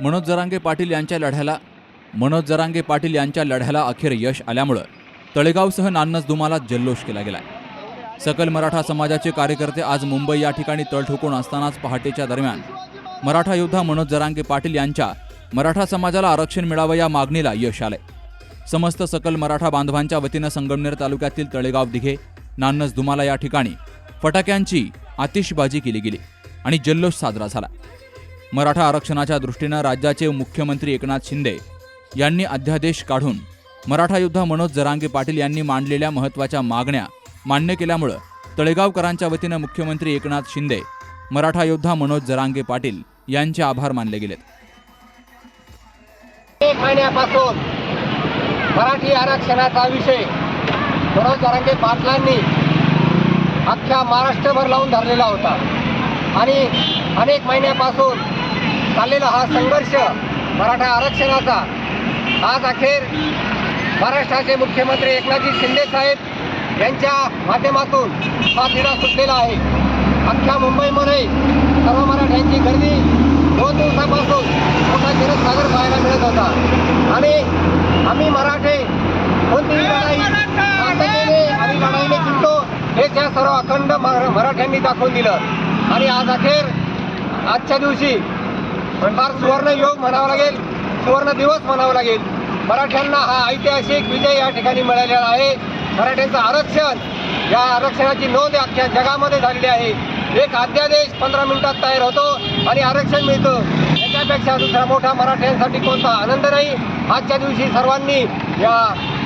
मनोज जरांगे पाटील यांच्या लढ्याला मनोज जरांगे पाटील यांच्या लढ्याला अखेर यश आल्यामुळं तळेगावसह नान्नज दुमाला जल्लोष केला गेला सकल मराठा समाजाचे कार्यकर्ते आज मुंबई या ठिकाणी तळ ठोकून असतानाच पहाटेच्या दरम्यान मराठा योद्धा मनोज जरांगे पाटील यांच्या मराठा समाजाला आरक्षण मिळावं या मागणीला यश आलंय. समस्त सकल मराठा बांधवांच्या वतीनं संगमनेर तालुक्यातील तळेगाव दिघे नान्नज दुमाला या ठिकाणी फटाक्यांची आतिषबाजी केली गेली आणि जल्लोष साजरा झाला. मराठा आरक्षणाच्या दृष्टीनं राज्याचे मुख्यमंत्री एकनाथ शिंदे यांनी अध्यादेश काढून मराठा योद्धा मनोज जरांगे पाटील यांनी मांडलेल्या महत्त्वाच्या मागण्या मान्य केल्यामुळं तळेगावकरांच्या वतीनं मुख्यमंत्री एकनाथ शिंदे मराठा योद्धा मनोज जरांगे पाटील यांचे आभार मानले गेलेत. एक महिन्यापासून मराठी आरक्षणाचा विषय मनोज जरांगे पाटलांनी अख्ख्या महाराष्ट्रभर लावून धरलेला होता. आणि अनेक महिन्यापासून चाललेला हा संघर्ष मराठा आरक्षणाचा. आज अखेर महाराष्ट्राचे मुख्यमंत्री एकनाथजी शिंदे साहेब यांच्या माध्यमातून हा तिढा सुटलेला आहे. अख्ख्या मुंबईमध्ये सर्व मराठ्यांची गर्दी दोन दिवसापासून मोठा जनसागर पाहायला मिळत होता. आणि आम्ही मराठे कोणतीही लढाई शांततेने आणि लढाईने जिंकतो हे त्या सर्व अखंड मराठ्यांनी दाखवून दिलं. आणि आज अखेर आजच्या दिवशी फार सुवर्ण योग म्हणावा लागेल सुवर्ण दिवस म्हणावा लागेल. मराठ्यांना हा ऐतिहासिक विजय या ठिकाणी मिळालेला आहे. मराठ्यांचं आरक्षण या आरक्षणाची नोंद अख्ख्या जगामध्ये झालेली आहे. एक अध्यादेश पंधरा मिनिटात तयार होतो आणि आरक्षण मिळतं. याच्यापेक्षा दुसरा मोठा मराठ्यांसाठी कोणता आनंद नाही? आजच्या दिवशी सर्वांनी या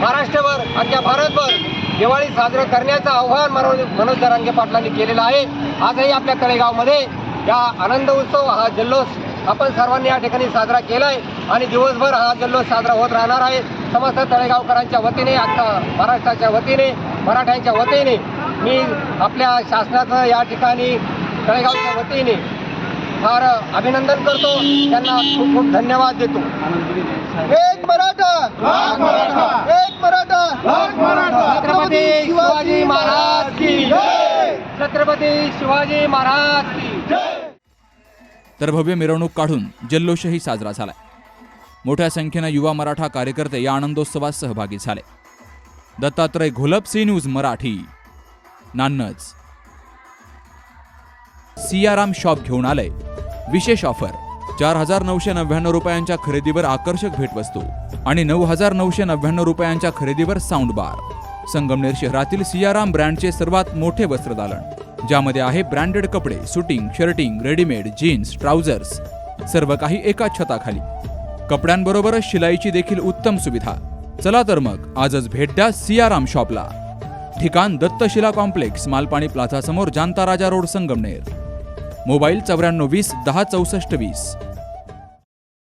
महाराष्ट्रभर अख्ख्या भारतभर दिवाळी साजरं करण्याचं आव्हान मनोज मनोज जरांगे पाटलांनी केलेलं आहे. आजही आपल्या तळेगावमध्ये या आनंद उत्सव हा जल्लोष आपण सर्वांनी या ठिकाणी साजरा केलाय आणि दिवसभर हा जल्लोष साजरा होत राहणार आहे. समस्त तळेगावकरांच्या वतीने अख्खा महाराष्ट्राच्या वतीने मराठ्यांच्या वतीने मी आपल्या शासनाचं या ठिकाणी तळेगावच्या वतीने फार अभिनंदन करतो. त्यांना खूप खूप धन्यवाद देतो. एक मराठा! एक मराठा! छत्रपती शिवाजी महाराज की छत्रपती शिवाजी महाराज की तर भव्य मिरवणूक काढून जल्लोषही साजरा झाला. मोठ्या संख्येनं युवा मराठा कार्यकर्ते या आनंदोत्सवात सहभागी झाले. Dattatray Gholap C news Marathi. Nannaj. Siyaram shop घेऊन आलंय विशेष ऑफर चार हजार नऊशे नव्याण्णव रुपयांच्या खरेदीवर आकर्षक भेटवस्तू आणि नऊ हजार नऊशे नव्याण्णव रुपयांच्या खरेदीवर साऊंड बार. संगमनेर शहरातील सियाराम ब्रँडचे सर्वात मोठे वस्त्रदालन. ज्यामध्ये आहे ब्रँडेड कपडे suiting shirting readymade jeans trousers सर्व काही एका छताखाली. कपड्यांबरोबरच शिलाईची देखील उत्तम सुविधा. चला तर मग आजच भेट द्या सियाराम शॉपला. ठिकाण दत्तशिला कॉम्प्लेक्स मालपाणी प्लाझा समोर जांता राजा रोड संगमनेर. मोबाईल चौऱ्याण्णव वीस दहा चौसष्ट वीस.